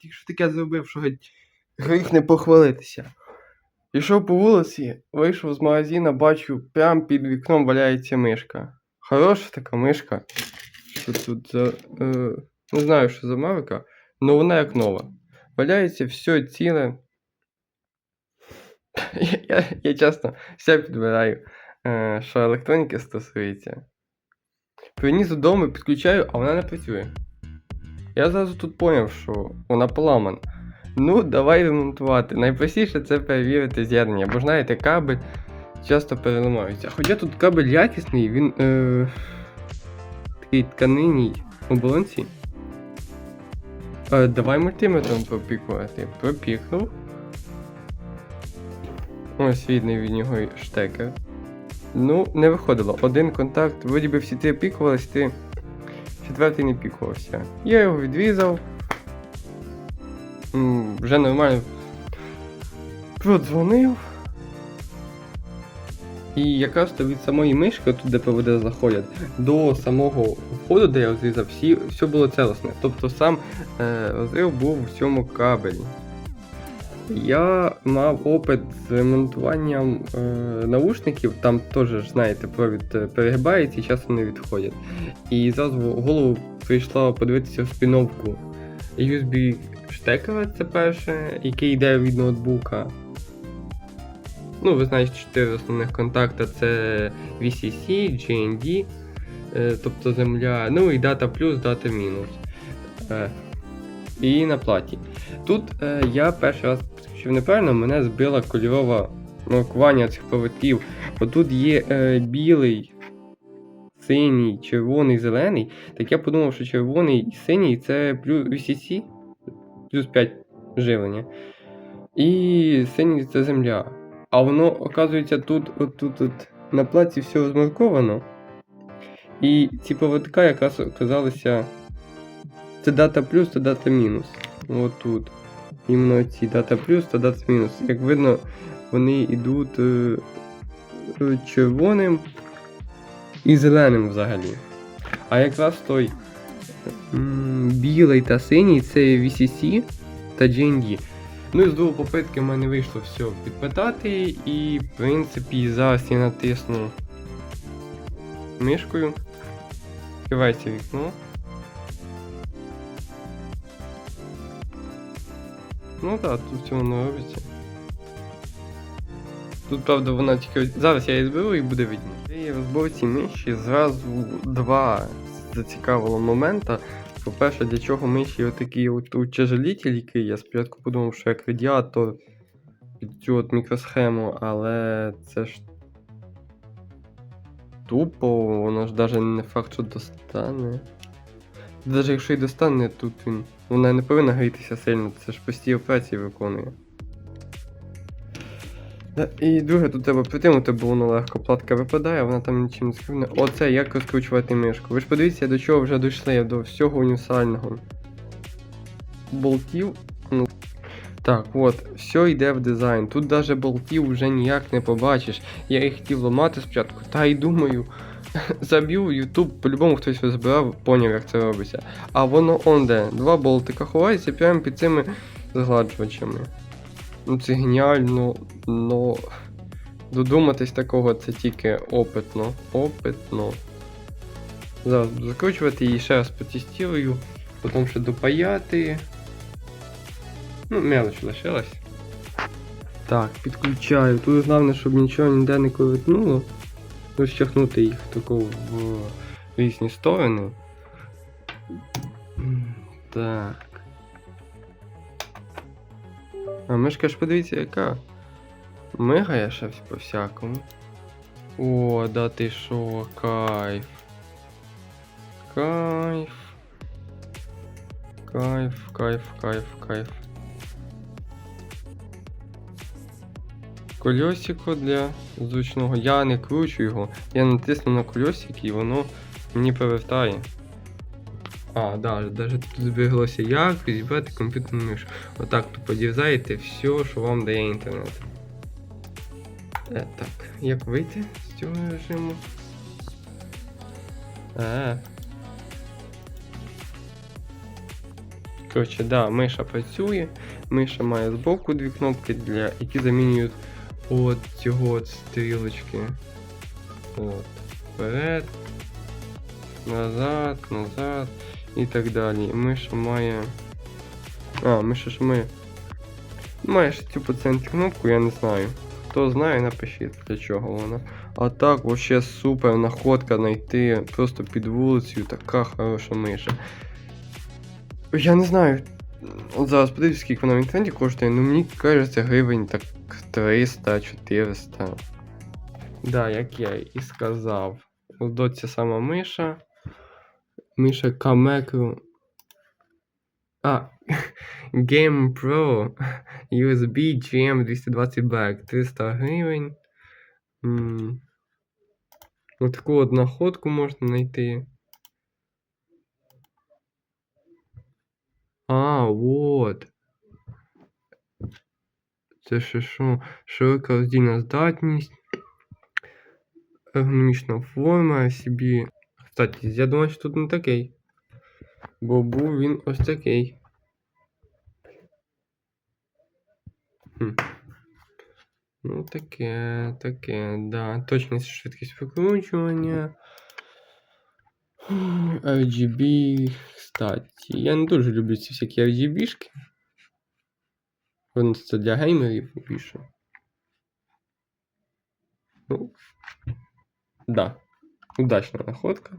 Тільки що таке зробив, що гріх не похвалитися. Пішов по вулиці, вийшов з магазина, бачу, прямо під вікном валяється мишка. Хороша така мишка. Що тут за. Е, не знаю, що за марка, але вона як нова. Валяється все ціле. Я, я, я чесно все підбираю, е, що електроніки стосується. Приніс додому, підключаю, а вона не працює. Я зразу тут поняв, що вона поламана. Ну, давай ремонтувати. Найпростіше це перевірити з'єднання, бо знаєте, кабель часто переламаються. Хоча тут кабель якісний, він е, такий тканинній оболонці. Е, давай мультиметром пропікувати. Пропікнув. Ось відний від нього штекер. Ну, не виходило. Один контакт, вроді би всі три пікувались, ти четвертий не пікувався. Я його відрізав. Вже нормально продзвонив. І якраз то від самої мишки, тут де ПВД заходять, до самого входу, де я розрізав, всі, все було целосне. Тобто сам е, розрив був в цьому кабелі. Я мав опит з ремонтуванням е, наушників, там теж, знаєте, провід е, перегибається і часом не відходять. І зразу в голову прийшла подивитися в спіновку USB штекера, це перше, який йде від ноутбука. Ну, ви знаєте, чотири основних контакта це VCC, GND, е, тобто земля, ну і дата плюс, дата мінус. Е, і на платі. Тут е, я перший раз підключив неправильно, мене збила кольорова маркування цих проводків. Отут є е, білий, синій, червоний, зелений. Так я подумав, що червоний і синій це плюс VCC, плюс 5 живлення. І синій це земля. А воно, оказується, тут, от тут, от, на плаці все розмарковано. І ці проводка якраз оказалися. Це дата плюс та дата мінус. От тут. Іменно ці дата плюс та дата мінус. Як видно, вони йдуть е, е, червоним і зеленим взагалі. А якраз той м, білий та синій це VCC та GND. Ну і з другої попитки в мене вийшло все підпитати, і в принципі зараз я натисну мишкою. Відкривається вікно. Ну так, тут цього не робиться. Тут, правда, вона тільки. Зараз я її зберу і буде видно. При розборці миші зразу два зацікавило момента. По-перше, для чого миші отакий от утяжелітель, я спочатку подумав, що як радіатор під цю от мікросхему, але це ж тупо, воно ж навіть не факт, що достане. Навіть якщо й достане, тут він. Вона не повинна грітися сильно, це ж прості операції виконує. І друге, тут треба притримати, бо воно легко платка випадає, вона там нічим не скривне. Оце як розкручувати мишку. Ви ж подивіться, до чого вже дійшли, до всього універсального. Болтів. Так, от, все йде в дизайн. Тут навіть болтів вже ніяк не побачиш. Я їх хотів ламати спочатку, та й думаю. Заб'ю YouTube, по-любому хтось розбирав, поняв, як це робиться. А воно он де. Два болтика ховається прямо під цими згладжувачами. Ну це геніально, но додуматись такого це тільки опитно. Опитно. Зараз закручувати і ще раз потестірую, потім ще допаяти. Ну, мелоч лишилась. Так, підключаю. Тут головне, щоб нічого ніде не ковитнуло. Розчахнути їх тако в різні сторони. Так. А мишка ж подивіться, яка. Мигає ще всь- по всякому. О, да ти шо, кайф. Кайф. Кайф, кайф, кайф, кайф. Кольосико для зручного. Я не кручу його, я натисну на кольосик і воно мені повертає. А, да, навіть тут збереглося як візьмете комп'ютерну мишу. Отак тупо дівзаєте все, що вам дає інтернет. Е, так, як вийти з цього режиму? Е. Коротше, да, миша працює. Миша має збоку дві кнопки, для, які замінюють от цього от стрілочки. От. Вперед, назад, назад і так далі. Миша має. А, миша ж ми. Маєш цю центрі кнопку, я не знаю. Хто знає, напишіть для чого вона. А так, вообще супер находка знайти просто під вулицею, така хороша миша. Я не знаю. От зараз подивлюсь, скільки вона в інтернеті коштує, ну мені кажеться гривень так 300-400. Да, як я і сказав. Ось ця сама миша. Миша Камекру. А, Game Pro USB GM 220 Back 300 гривень. М, Ось таку от находку можна знайти. А, вот. Це ще що? Широка роздільна здатність. Ергономічна форма собі. Кстати, я думаю, що тут не такий. Бо був він ось такий. Хм. Ну, таке, таке, да. Точність швидкість викручування. RGB, кстати. Я не дуже люблю ці всякі RGB-шки. Вони це для геймерів більше. Ну, да. Удачна находка.